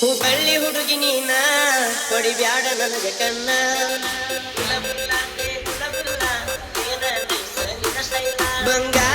ಹುಬ್ಬಳ್ಳಿ ಹುಡುಗಿ ನೀನ ಕೊಡಿ ಬ್ಯಾಡ ನನಗೆ ಕಣ್ಣ. ಬಂಗಾರ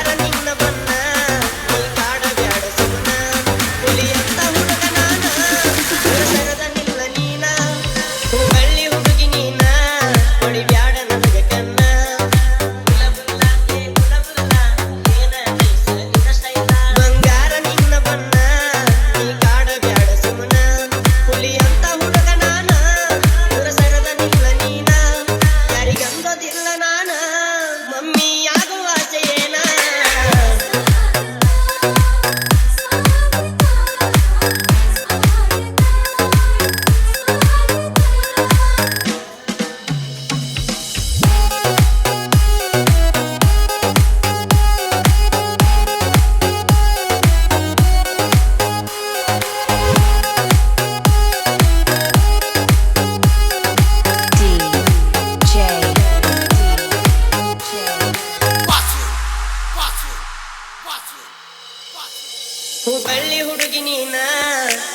ಹೂ ಹುಡುಗಿ ನೀನ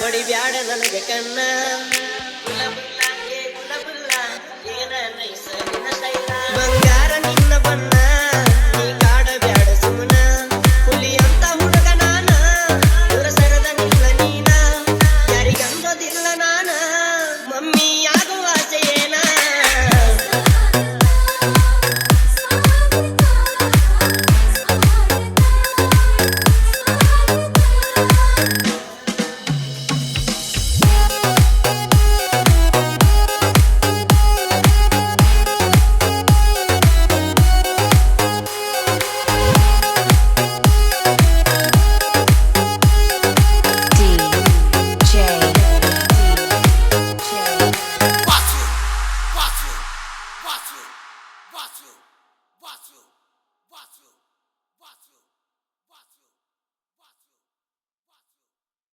ಕೊಡಿ ಬ್ಯಾಡ ನನಗೆ ಕಣ್ಣ. Watch you. Watch you. Watch you. Watch you.